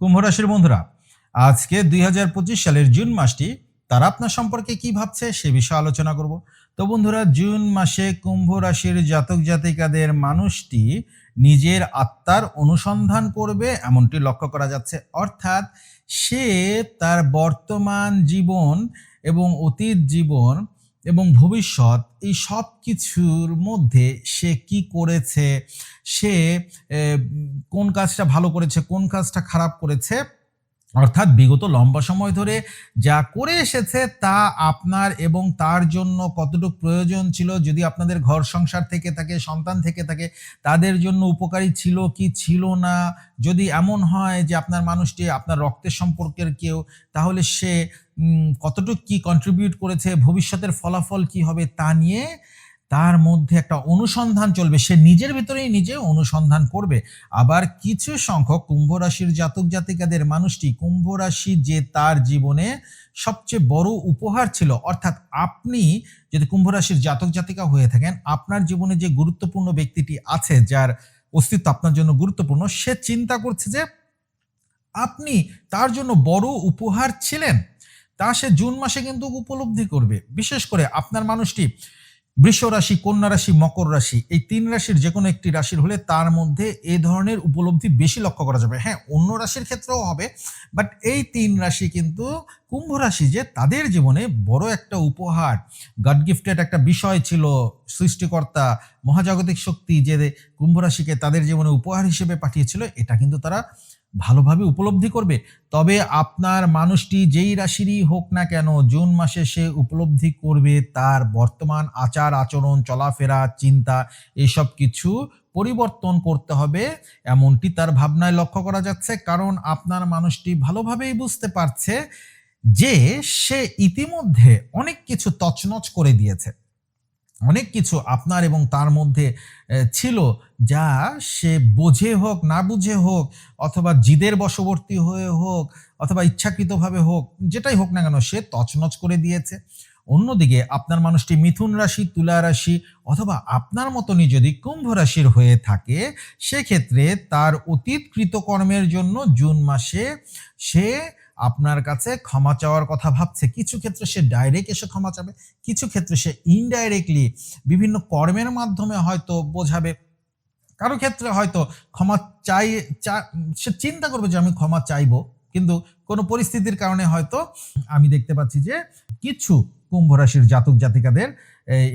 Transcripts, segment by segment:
কুম্ভ রাশির বন্ধুরা, আজকে দুই হাজার পঁচিশ সালের জুন মাসটি তারা আপনার সম্পর্কে কি ভাবছে সে বিষয়ে আলোচনা করব। তো বন্ধুরা, জুন মাসে কুম্ভ রাশির জাতক জাতিকাদের মানুষটি নিজের আত্মার অনুসন্ধান করবে এমনটি লক্ষ্য করা যাচ্ছে। অর্থাৎ সে তার বর্তমান জীবন এবং অতীত জীবন এবং ভবিষ্যৎ এই সব কিছুর মধ্যে সে কি করেছে সে কোন কাজটা ভালো করেছে, কোন কাজটা খারাপ করেছে, অর্থাৎ বিগত লম্বা সময় ধরে যা করে এসেছে তা আপনার এবং তার জন্য কতটুকু প্রয়োজন ছিল, যদি আপনাদের ঘর সংসার থেকে থাকে, সন্তান থেকে থাকে, তাদের জন্য উপকারী ছিল কি ছিল না? যদি এমন হয় যে আপনার মানুষটি আপনার রক্তের সম্পর্কের কেউ, তাহলে সে কতটুকু কি কন্ট্রিবিউট করেছে, ভবিষ্যতের ফলাফল কি হবে তা নিয়ে তার মধ্যে একটা অনুসন্ধান চলবে। সে নিজের ভিতরেই নিজে অনুসন্ধান করবে। আবার কিছু সংখ্যক কুম্ভ রাশির জাতক জাতিকাদের মানুষটি কুম্ভ রাশি যে তার জীবনে সবচেয়ে বড় উপহার ছিল। অর্থাৎ আপনি যদি কুম্ভ রাশির জাতক জাতিকা হয়ে থাকেন, আপনার জীবনে যে গুরুত্বপূর্ণ ব্যক্তিটি আছে যার অস্তিত্ব আপনার জন্য গুরুত্বপূর্ণ, সে চিন্তা করছে যে আপনি তার জন্য বড় উপহার ছিলেন। তা সে জুন মাসে কিন্তু উপলব্ধি করবে। বিশেষ করে আপনার মানুষটি বৃষ রাশি, কন্যা রাশি, মকর রাশি, এই তিন রাশির যে কোনো একটি রাশির হলে তার মধ্যে এ ধরনের উপলব্ধি বেশি লক্ষ্য করা যাবে। হ্যাঁ অন্য রাশির ক্ষেত্রেও হবে বাট এই তিন রাশি কিন্তু কুম্ভ রাশি যে তাদের জীবনে বড় একটা উপহার গড গিফটেড একটা বিষয় ছিল সৃষ্টিকর্তা, মহাজাগতিক শক্তি যে কুম্ভ রাশিকে তাদের জীবনে উপহার হিসেবে পাঠিয়েছিল, এটা কিন্তু তারা ভালোভাবে উপলব্ধি করবে। তবে আপনার মানুষটি যেই রাশিরই হোক না কেন, জুন মাসে সে উপলব্ধি করবে তার বর্তমান আচার, আচরণ, চলাফেরা, চিন্তা এসব কিছু পরিবর্তন করতে হবে। এমনটি তার ভাবনায় লক্ষ্য করা যাচ্ছে, কারণ আপনার মানুষটি ভালোভাবেই বুঝতে পারছে যে সে ইতিমধ্যে অনেক কিছু তছনছ করে দিয়েছে। অনেক কিছু আপনার এবং তার মধ্যে ছিল যা সে বোঝে হোক, না বুঝে হোক, অথবা জিদের বশবর্তী হয়ে হোক, অথবা ইচ্ছাকৃতভাবে হোক, যেটাই হোক না কেন, সে তছনছ করে দিয়েছে। অন্যদিকে আপনার মানুষটি মিথুন রাশি, তুলা রাশি, অথবা আপনার মতনই যদি কুম্ভ রাশির হয়ে থাকে, সেক্ষেত্রে তার অতীত কৃতকর্মের জন্য জুন মাসে সে আপনার কাছে ক্ষমা চাওয়ার কথা ভাবছে, কিছু ক্ষেত্রে সে ডাইরেক্ট এসে ক্ষমা চাবে, কিছু ক্ষেত্রে সে ইনডাইরেক্টলি বিভিন্ন কর্মের মাধ্যমে হয়তো বোঝাবে। কারও ক্ষেত্রে হয়তো ক্ষমা চাই সে চিন্তা করবে যে আমি ক্ষমা চাইব, কিন্তু কোনো পরিস্থিতির কারণে হয়তো আমি দেখতে পাচ্ছি যে কিছু কুম্ভ রাশির জাতক জাতিকাদের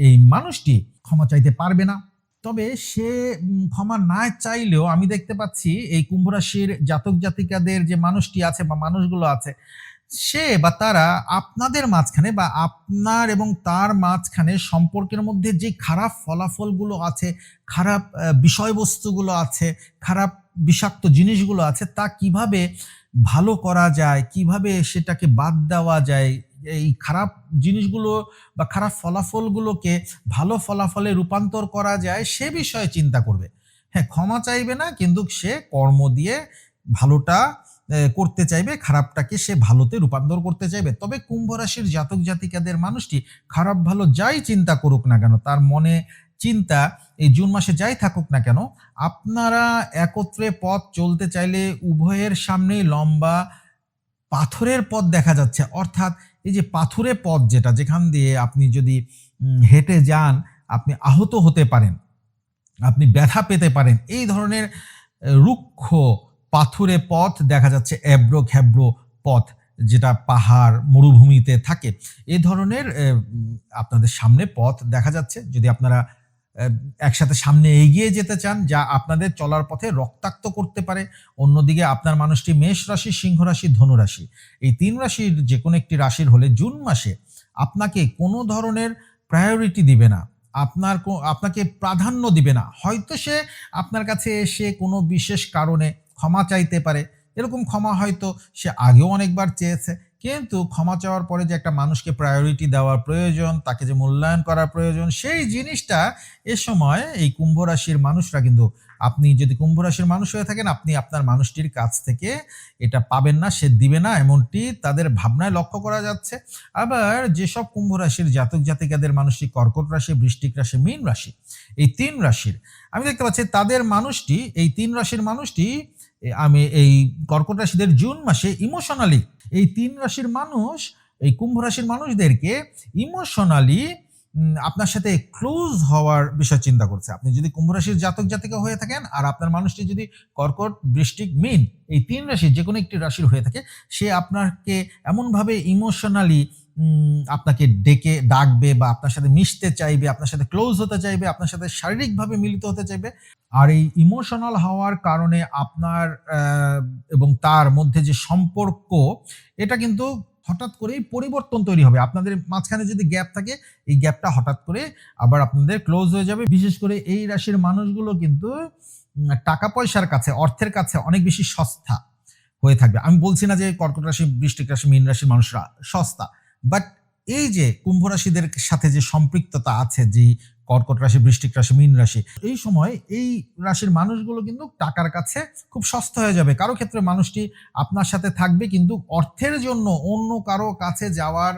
এই মানুষটি ক্ষমা চাইতে পারবে না। তবে সে ক্ষমা না চাইলেও আমি দেখতে পাচ্ছি এই কুম্ভ রাশির জাতক জাতিকাদের যে মানুষটি আছে বা মানুষগুলো আছে, সে বা তারা আপনাদের মাঝখানে বা আপনার এবং তার মাঝখানে সম্পর্কের মধ্যে যে খারাপ ফলাফলগুলো আছে, খারাপ বিষয়বস্তুগুলো আছে, খারাপ বিষাক্ত জিনিসগুলো আছে, তা কীভাবে ভালো করা যায়, কীভাবে সেটাকে বাদ দেওয়া যায় এই খারাপ জিনিসগুলো বা খারাপ ফলাফলগুলোকে ভালো ফলাফলে রূপান্তর করা যায়, সে বিষয়ে চিন্তা করবে। হ্যাঁ ক্ষমা চাইবে না, কিন্তু সে কর্ম দিয়ে ভালোটা করতে চাইবে, খারাপটাকে সে ভালোতে রূপান্তর করতে চাইবে। তবে কুম্ভ রাশির জাতক জাতিকাদের মানুষটি খারাপ ভালো যাই চিন্তা করুক না কেন, তার মনে চিন্তা এই জুন মাসে যাই থাকুক না কেন, আপনারা একত্রে পথ চলতে চাইলে উভয়ের সামনেই লম্বা পাথরের পথ দেখা যাচ্ছে। অর্থাৎ এই যে পাথুরে পথ যেটা, যেখান দিয়ে আপনি যদি হেঁটে যান, আপনি আহত হতে পারেন, আপনি ব্যথা পেতে পারেন, এই ধরনের রুক্ষ পাথুরে পথ দেখা যাচ্ছে এব্রো খ্যাব্রো পথ যেটা পাহাড় মরুভূমিতে থাকে। এ ধরনের আপনাদের সামনে পথ দেখা যাচ্ছে। যদি আপনারা একসাথে সামনে এগিয়ে যেতে চান, যা আপনাদের চলার পথে রক্তাক্ত করতে পারে। অন্যদিকে আপনার মানুষটি মেষ রাশি, সিংহ রাশি, ধনু রাশি। এই তিন রাশির যে কোনো একটি রাশির হলে জুন মাসে আপনাকে কোনো ধরনের প্রায়োরিটি দিবে না। আপনার আপনাকে প্রাধান্য দিবে না। হয়তো সে আপনার কাছে এসে কোনো বিশেষ কারণে ক্ষমা চাইতে পারে। এরকম ক্ষমা হয়তো সে আগেও অনেকবার চেয়েছে। কিন্তু ক্ষমা চাওয়ার পরে যে একটা মানুষকে প্রায়োরিটি দেওয়ার প্রয়োজন, তাকে যে মূল্যায়ন করার প্রয়োজন, সেই জিনিসটা এ সময় এই কুম্ভ রাশির মানুষরা কিন্তু, আপনি যদি কুম্ভ রাশির মানুষ হয়ে থাকেন, আপনি আপনার মানুষটির কাছ থেকে এটা পাবেন না, সে দিবে না, এমনটি তাদের ভাবনায় লক্ষ্য করা যাচ্ছে। আবার যেসব কুম্ভ রাশির জাতক জাতিকাদের মানুষটি কর্কট রাশি, বৃষ্টিক রাশি, মীন রাশি, এই তিন রাশির, আমি দেখতে পাচ্ছি তাদের মানুষটি, এই তিন রাশির মানুষটি আমি এই কর্কট রাশিদের জুন মাসে ইমোশনালি এই তিন রাশির মানুষ, এই কুম্ভ রাশির মানুষদেরকে ইমোশনালি আপনার সাথে ক্লোজ হওয়ার বিষয় চিন্তা করছে। আপনি যদি কুম্ভ রাশির জাতক জাতিকা হয়ে থাকেন আর আপনার মানুষটি যদি কর্কট বৃষ্টিক মিন, এই তিন রাশির যে কোনো একটি রাশির হয়ে থাকে, সে আপনাকে এমনভাবে ইমোশনালি আপনাকে ডেকে ডাকবে বা আপনার সাথে মিশতে চাইবে, আপনার সাথে ক্লোজ হতে চাইবে, আপনার সাথে শারীরিকভাবে মিলিত হতে চাইবে। আর এই ইমোশনাল হওয়ার কারণে আপনার এবং তার মধ্যে যে সম্পর্ক, এটা কিন্তু হঠাৎ করেই পরিবর্তন তৈরি হবে। আপনাদের মাঝখানে যদি গ্যাপ থাকে, এই গ্যাপটা হঠাৎ করে আবার আপনাদের ক্লোজ হয়ে যাবে। বিশেষ করে এই রাশির মানুষগুলো কিন্তু টাকা পয়সার কাছে, অর্থের কাছে অনেক বেশি সস্তা হয়ে থাকবে। আমি বলছি না যে কর্কট রাশি, বৃষ্টিক রাশি, মীন রাশির মানুষরা সস্তা। বাট এই যে কুম্ভ রাশিদের সাথে যে সম্পৃক্ততা আছে, যে কর্কট রাশি বৃষ্টিক রাশি, মীন রাশি, এই সময় এই রাশির মানুষগুলো কিন্তু টাকার কাছে খুব সস্তা হয়ে যাবে। কারও ক্ষেত্রে মানুষটি আপনার সাথে থাকবে, কিন্তু অর্থের জন্য অন্য কারও কাছে যাওয়ার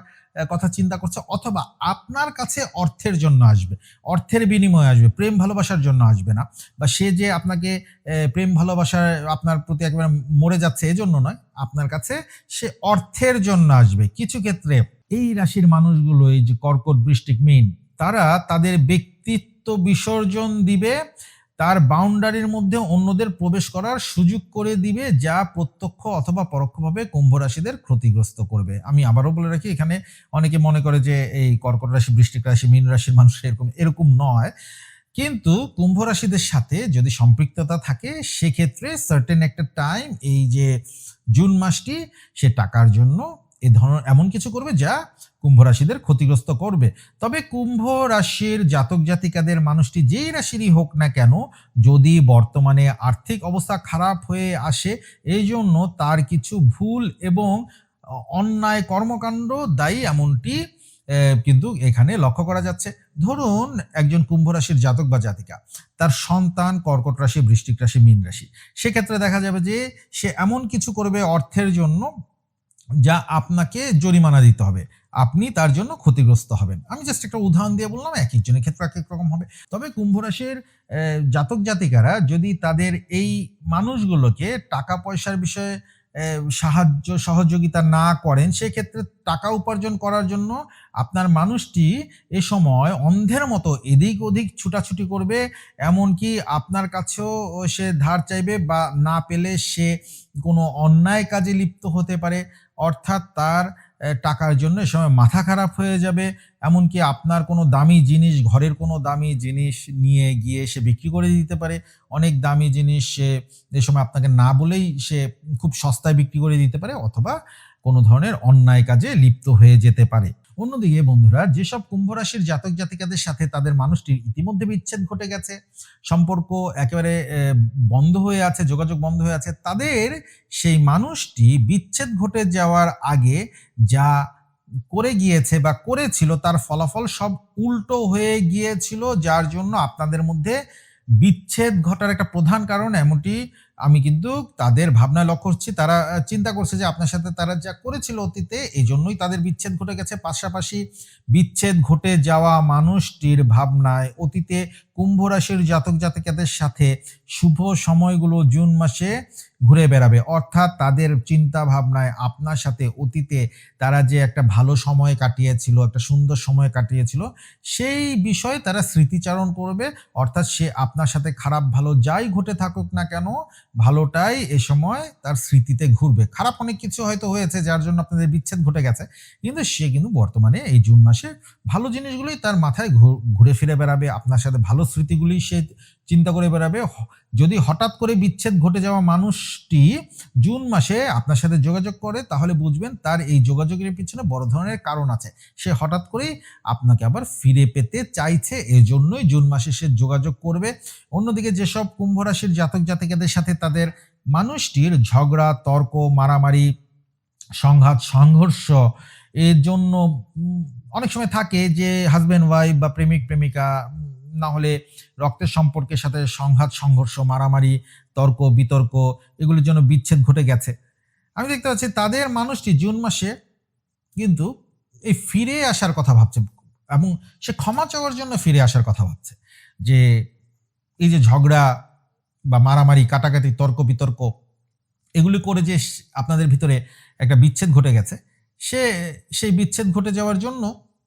কথা চিন্তা করছে, অথবা আপনার কাছে অর্থের জন্য আসবে, অর্থের বিনিময়ে আসবে, প্রেম ভালোবাসার জন্য আসবে না, বা সে যে আপনাকে প্রেম ভালোবাসার আপনার প্রতি একেবারে মরে যাচ্ছে, এজন্য নয়, আপনার কাছে সে অর্থের জন্য আসবে। কিছু ক্ষেত্রে এই রাশির মানুষগুলো, এই যে কর্কট বৃষ্টিক মিন, তারা তাদের ব্যক্তিত্ব বিসর্জন দিবে তার বাউন্ডারির মধ্যে অন্যদের প্রবেশ করার সুযোগ করে দিবে, যা প্রত্যক্ষ অথবা পরোক্ষভাবে কুম্ভ রাশিদের ক্ষতিগ্রস্ত করবে। আমি আবারও বলে রাখি, এখানে অনেকে মনে করে যে এই কর্কট রাশি, বৃষ্টিক রাশি, মীন রাশির মানুষ এরকম এরকম নয়। কিন্তু কুম্ভ রাশিদের সাথে যদি সম্পৃক্ততা থাকে, সেক্ষেত্রে সার্টেন একটা টাইম এই যে জুন মাসটি, সে টাকার জন্য এ ধরনের এমন কিছু করবে যা কুম্ভ রাশিদের ক্ষতিগ্রস্ত করবে। তবে কুম্ভ রাশির জাতক জাতিকাদের মানুষটি যেই রাশিরই হোক না কেন, যদি বর্তমানে আর্থিক অবস্থা খারাপ হয়ে আসে, এই জন্য তার কিছু ভুল এবং অন্যায় কর্মকাণ্ড দায়ী এমনটি কিন্তু এখানে লক্ষ্য করা যাচ্ছে। ধরুন একজন কুম্ভ রাশির জাতক বা জাতিকা, তার সন্তান কর্কট রাশি বৃষ্টিক রাশি, মীন রাশি। সেক্ষেত্রে দেখা যাবে যে সে এমন কিছু করবে অর্থের জন্য যা আপনাকে জরিমানা দিতে হবে। আপনি তার জন্য ক্ষতিগ্রস্ত হবেন। আমি জাস্ট একটা উদাহরণ দিয়ে বললাম, এক একজনের ক্ষেত্রে এক এক রকম হবে। তবে কুম্ভ রাশির জাতক জাতিকারা যদি তাদের এই মানুষগুলোকে টাকা পয়সার বিষয়ে সাহায্য, সহযোগিতা না করেন, সেক্ষেত্রে টাকা উপার্জন করার জন্য আপনার মানুষটি এ সময় অন্ধের মতো এদিক ওদিক ছুটাছুটি করবে, এমনকি আপনার কাছেও সে ধার চাইবে বা না পেলে সে কোনো অন্যায় কাজে লিপ্ত হতে পারে। অর্থাৎ তার টাকার জন্য এ সময় মাথা খারাপ হয়ে যাবে। এমনকি আপনার কোনো দামি জিনিস, ঘরের কোনো দামি জিনিস নিয়ে গিয়ে সে বিক্রি করে দিতে পারে। অনেক দামি জিনিস সে এ সময় আপনাকে না বলেই সে খুব সস্তায় বিক্রি করে দিতে পারে অথবা কোনো ধরনের অন্যায় কাজে লিপ্ত হয়ে যেতে পারে। অন্যদিকে বন্ধুরা, যেসব কুম্ভ রাশির জাতক জাতিকাদের সাথে তাদের মানুষটির ইতিমধ্যে বিচ্ছেদ ঘটে গেছে, সম্পর্ক একেবারে বন্ধ হয়ে আছে, যোগাযোগ বন্ধ হয়ে আছে, তাদের সেই মানুষটি বিচ্ছেদ ঘটে যাওয়ার আগে যা করে গিয়েছে বা করেছিল, তার ফলাফল সব উল্টো হয়ে গিয়েছিল, যার জন্য আপনাদের মধ্যে বিচ্ছেদ ঘটার একটা প্রধান কারণ, এমনটি আমি কিন্তু তাদের ভাবনা লক্ষ্য করছি, তারা চিন্তা করছে যে আপনার সাথে তারা যা করেছিল অতীতে এই জন্যই তাদের বিচ্ছেদ ঘটে গেছে। পাশাপাশি বিচ্ছেদ ঘটে যাওয়া মানুষটির ভাবনায় অতীতে কুম্ভ রাশির জাতক জাতিকাদের সাথে শুভ সময়গুলো জুন মাসে ঘুরে বেড়াবে। অর্থাৎ তাদের চিন্তা ভাবনায় আপনার সাথে অতীতে তারা যে একটা ভালো সময় কাটিয়েছিল, একটা সুন্দর সময় কাটিয়েছিল, সেই বিষয়ে তারা স্মৃতিচারণ করবে। অর্থাৎ সে আপনার সাথে খারাপ ভালো যাই ঘটে থাকুক না কেন, ভালোটাই এ সময় তার স্মৃতিতে ঘুরবে। খারাপ অনেক কিছু হয়তো হয়েছে যার জন্য আপনাদের বিচ্ছেদ ঘটে গেছে, কিন্তু সে কিন্তু বর্তমানে এই জুন মাসে ভালো জিনিসগুলোই তার মাথায় ঘুরে ফিরে বেড়াবে, আপনার সাথে ভালো স্মৃতিগুলি সে চিন্তা করে বেড়াবে। যদি হঠাৎ করে বিচ্ছেদ ঘটে যাওয়া মানুষটি জুন মাসে আপনার সাথে যোগাযোগ করে, তাহলে বুঝবেন তার এই যোগাযোগের পিছনে বড় ধরনের কারণ আছে। সে হঠাৎ করেই আপনাকে আবার ফিরে পেতে চাইছে, এজন্যই জুন মাসে সে যোগাযোগ করবে। অন্যদিকে যেসব কুম্ভ রাশির জাতক জাতিকাদের সাথে তাদের মানুষটির ঝগড়া, তর্ক, মারামারি, সংঘাত, সংঘর্ষ, এর জন্য অনেক সময় থাকে যে হাজব্যান্ড ওয়াইফ বা প্রেমিক, প্রেমিকা না হলে রক্তের সম্পর্কের সাথে সংঘাত, সংঘর্ষ, মারামারি, তর্ক, বিতর্ক এগুলির জন্য বিচ্ছেদ ঘটে গেছে। আমি দেখতে পাচ্ছি তাদের মানুষটি জুন মাসে কিন্তু এই ফিরে আসার কথা ভাবছে এবং সে ক্ষমা চাওয়ার জন্য ফিরে আসার কথা ভাবছে যে এই যে ঝগড়া বা মারামারি, কাটাকাটি, তর্ক, বিতর্ক এগুলি করে যে আপনাদের ভিতরে একটা বিচ্ছেদ ঘটে গেছে। সে, সেই বিচ্ছেদ ঘটে যাওয়ার জন্য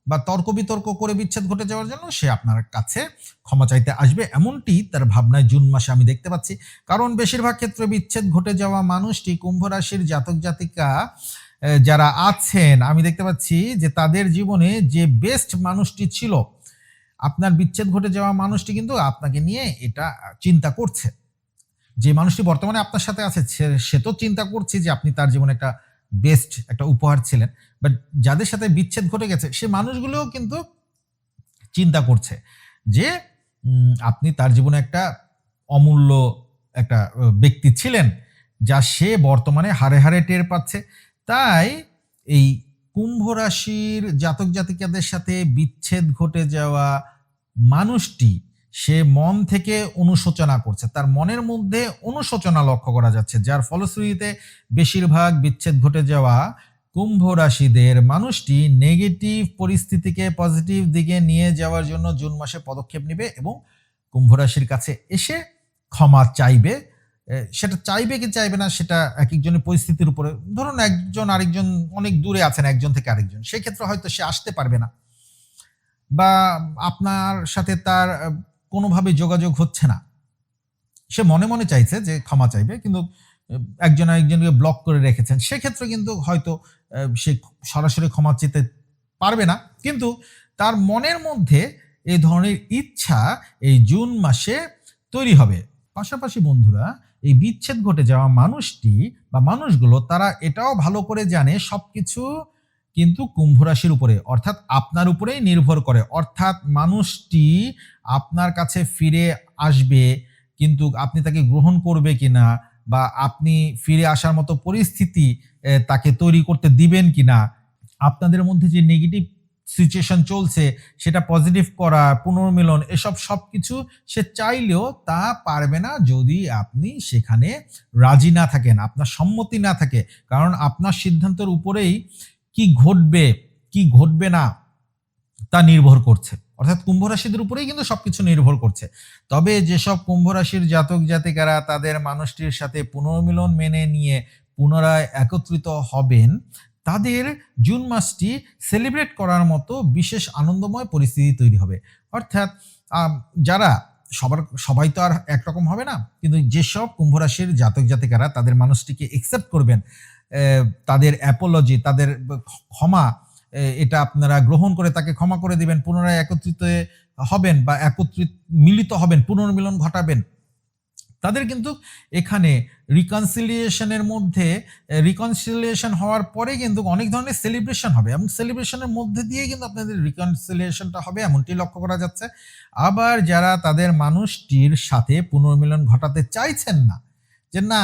বা তর্ক বিতর্ক করে বিচ্ছেদ ঘটে যাওয়ার জন্য সে আপনার কাছে ক্ষমা চাইতে আসবে। এমনটি তার ভাবনায় জুন মাসে আমি দেখতে পাচ্ছি। কারণ বেশিরভাগ ক্ষেত্রে বিচ্ছেদ ঘটে যাওয়া মানুষটি কুম্ভ রাশির জাতক জাতিকা যারা আছেন, আমি দেখতে পাচ্ছি যে তাদের জীবনে যে বেস্ট মানুষটি ছিল, আপনার বিচ্ছেদ ঘটে যাওয়া মানুষটি কিন্তু আপনাকে নিয়ে এটা চিন্তা করছে। যে মানুষটি বর্তমানে আপনার সাথে আছে সে- তো চিন্তা করছে যে আপনি তার জীবনে একটা বেস্ট একটা উপহার ছিলেন। বাট যাদের সাথে বিচ্ছেদ ঘটে গেছে, সে মানুষগুলোও কিন্তু চিন্তা করছে যে আপনি তার জীবনে একটা অমূল্য একটা ব্যক্তি ছিলেন যা সে বর্তমানে হারে হারে টের পাচ্ছে। তাই এই কুম্ভ রাশির জাতক জাতিকাদের সাথে বিচ্ছেদ ঘটে যাওয়া মানুষটি সে মন থেকে অনুশোচনা করছে। তার মনের মধ্যে অনুশোচনা লক্ষ্য করা যাচ্ছে, যার ফলশ্রুতিতে বেশিরভাগ বিচ্ছেদ ঘটে যাওয়া কুম্ভ রাশিদের মানুষটি নেগেটিভ পরিস্থিতিকে পজিটিভ দিকে নিয়ে যাওয়ার জন্য জুন মাসে পদক্ষেপ নেবে এবং কুম্ভ রাশির কাছে এসে ক্ষমা চাইবে। সেটা চাইবে কি চাইবে না, সেটা এক একজনের পরিস্থিতির উপরে, ধরুন একজন আরেকজন অনেক দূরে আছেন, একজন থেকে আরেকজন, সেক্ষেত্রে হয়তো সে আসতে পারবে না। বা আপনার সাথে তার কোনোভাবে যোগাযোগ হচ্ছে না। সে মনে মনে চাইছে যে ক্ষমা চাইবে, কিন্তু একজন আরেকজনকে ব্লক করে রেখেছেন। সেক্ষেত্রে কিন্তু হয়তো সে সরাসরি ক্ষমা চেতে পারবে না। কিন্তু তার মনের মধ্যে এই ধরনের ইচ্ছা এই জুন মাসে তৈরি হবে। পাশাপাশি বন্ধুরা, এই বিচ্ছেদ ঘটে যাওয়া মানুষটি বা মানুষগুলো, তারা এটাও ভালো করে জানে সবকিছু কিন্তু কুম্ভ রাশির উপরে, অর্থাৎ আপনার উপরেই নির্ভর করে। অর্থাৎ মানুষটি আপনার কাছে ফিরে আসবে, কিন্তু আপনি তাকে গ্রহণ করবে কি না বা আপনি ফিরে আসার মতো পরিস্থিতি তাকে তৈরি করতে দিবেন কিনা, আপনাদের মধ্যে যে নেগেটিভ সিচুয়েশন চলছে, সেটা পজিটিভ করা, পুনর্মিলন, এসব সব কিছু সে চাইলেও তা পারবে না যদি আপনি সেখানে রাজি না থাকেন, আপনার সম্মতি না থাকে। কারণ আপনার সিদ্ধান্তের উপরেই কি ঘটবে কি ঘটবে না তা নির্ভর করছে। অর্থাৎ কুম্ভ রাশিদের উপরেই কিন্তু সবকিছু নির্ভর করছে। তবে যেসব কুম্ভ রাশির জাতক জাতিকারা তাদের মানুষটির সাথে পুনর্মিলন মেনে নিয়ে পুনরায় একত্রিত হবেন, তাদের জুন মাসটি সেলিব্রেট করার মতো বিশেষ আনন্দময় পরিস্থিতি তৈরি হবে। অর্থাৎ যারা সবার, সবাই তো আর একরকম হবে না, কিন্তু যেসব কুম্ভ রাশির জাতক জাতিকারা তাদের মানুষটিকে একসেপ্ট করবেন তাদের অ্যাপোলজি তাদের ক্ষমা এটা আপনারা গ্রহণ করে তাকে ক্ষমা করে দিবেন, পুনরায় একত্রিত হবেন বা একত্রিত মিলিত হবেন, পুনর্মিলন ঘটাবেন। তাদের কিন্তু এখানে রিকনসিলিয়েশনের মধ্যে রিকনসিলিয়েশন হওয়ার পরে কিন্তু অনেক ধরনের সেলিব্রেশন হবে এবং সেলিব্রেশনের মধ্যে দিয়ে কিন্তু আপনাদের রিকনসিলিয়েশনটা হবে, এমনটি লক্ষ্য করা যাচ্ছে। আবার যারা তাদের মানুষটির সাথে পুনর্মিলন ঘটাতে চাইছেন না যে না,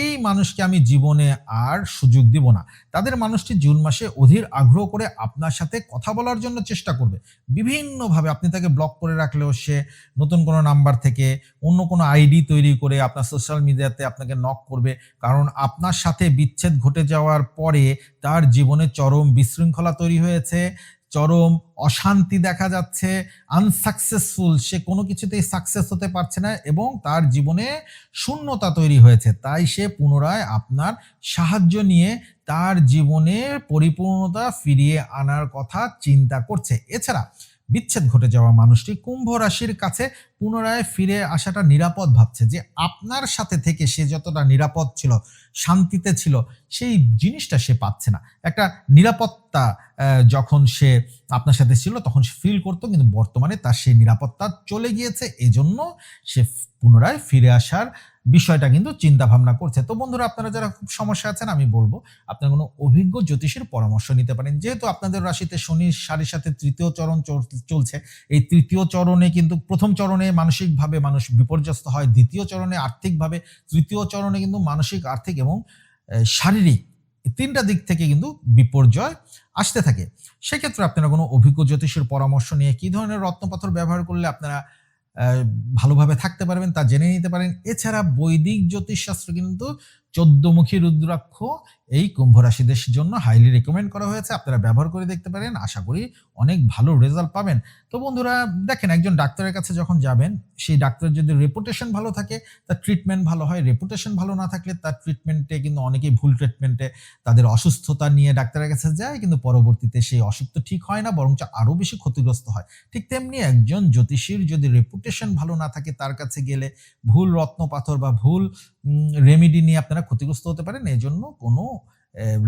এই মানুষকে আমি জীবনে আর সুযোগ দিব না। তাদের মানুষটি জুন মাসে অধীর আগ্রহ করে আপনার সাথে কথা বলার জন্য চেষ্টা করবে। বিভিন্নভাবে আপনি তাকে ব্লক করে রাখলেও সে নতুন কোনো নাম্বার থেকে অন্য কোনো আইডি তৈরি করে আপনার সোশ্যাল মিডিয়াতে আপনাকে নক করবে। কারণ আপনার সাথে বিচ্ছেদ ঘটে যাওয়ার পরে তার জীবনে চরম বিশৃঙ্খলা তৈরি হয়েছে। চরম অশান্তি দেখা যাচ্ছে আনসাকসেসফুল সে কোনো কিছুতেই সাকসেস হতে পারছে না এবং তার জীবনে শূন্যতা তৈরি হয়েছে। তাই সে পুনরায় আপনার সাহায্য নিয়ে তার জীবনের পরিপূর্ণতা ফিরিয়ে আনার কথা চিন্তা করছে। এছাড়া বিচ্ছেদ ঘটে যাওয়া মানুষটি কুম্ভ রাশির কাছে পুনরায় ফিরে আসাটা নিরাপদ ভাবছে যে আপনার সাথে থেকে সে যতটা নিরাপদ ছিল, শান্তিতে ছিল, সেই জিনিসটা সে পাচ্ছে না। একটা নিরাপত্তা যখন সে আপনার সাথে ছিল, তখন সে ফিল করতো, কিন্তু বর্তমানে তার সেই নিরাপত্তা চলে গিয়েছে। এজন্য সে পুনরায় ফিরে আসার বিষয়টা কিন্তু চিন্তা ভাবনা করছে। তো বন্ধুরা, আপনারা যারা খুব সমস্যা আছেন, আমি বলব, আপনারা কোনো অভিজ্ঞ জ্যোতিষীর পরামর্শ নিতে পারেন। যেহেতু আপনাদের রাশিতে শনির সারির সাথে তৃতীয় চরণ চল- চলছে, এই তৃতীয় চরণে কিন্তু প্রথম চরণে মানসিকভাবে মানুষ বিপর্যস্ত হয়, দ্বিতীয় চরণে আর্থিকভাবে, তৃতীয় চরণে কিন্তু মানসিক, আর্থিক এবং শারীরিক তিনটা দিক থেকে কিন্তু বিপর্যয় আসতে থাকে। সেক্ষেত্রে আপনারা কোনো অভিজ্ঞ জ্যোতিষীর পরামর্শ নিয়ে কি ধরনের রত্নপাথর ব্যবহার করলে আপনারা ভালোভাবে থাকতে পারবেন তা জেনে নিতে পারেন। এছাড়া বৈদিক জ্যোতিষশাস্ত্র কিন্তু চোদ্দমুখী রুদ্রাক্ষ এই কুম্ভ রাশিদের জন্য হাইলি রেকমেন্ড করা হয়েছে। আপনারা ব্যবহার করে দেখতে পারেন। আশা করি অনেক ভালো রেজাল্ট পাবেন। তো বন্ধুরা, দেখেন একজন ডাক্তারের কাছে যখন যাবেন, সেই ডাক্তারের যদি রেপুটেশন ভালো থাকে, তার ট্রিটমেন্ট ভালো হয় রেপুটেশন ভালো না থাকলে তার ট্রিটমেন্টে কিন্তু অনেকেই ভুল ট্রিটমেন্টে তাদের অসুস্থতা নিয়ে ডাক্তারের কাছে যায়, কিন্তু পরবর্তীতে সেই অসুখ তো ঠিক হয় না, বরঞ্চ আরও বেশি ক্ষতিগ্রস্ত হয়। ঠিক তেমনি একজন জ্যোতিষীর যদি রেপুটেশন ভালো না থাকে, তার কাছে গেলে ভুল রত্ন পাথর বা ভুল রেমিডি নিয়ে আপনারা ক্ষতিগ্রস্ত হতে পারেন। এই জন্য কোনো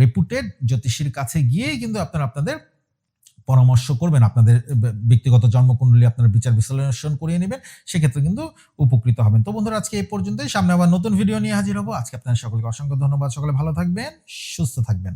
রেপুটেড জ্যোতিষীর কাছে গিয়েই কিন্তু আপনারা আপনাদের পরামর্শ করবেন, আপনাদের ব্যক্তিগত জন্মকুণ্ডলী আপনারা বিচার বিশ্লেষণ করিয়ে নেবেন, সেক্ষেত্রে কিন্তু উপকৃত হবেন। তো বন্ধুরা, আজকে এই পর্যন্তই। সামনে আবার নতুন ভিডিও নিয়ে হাজির হব। আজকে আপনার সকলকে অসংখ্য ধন্যবাদ। সকলে ভালো থাকবেন, সুস্থ থাকবেন।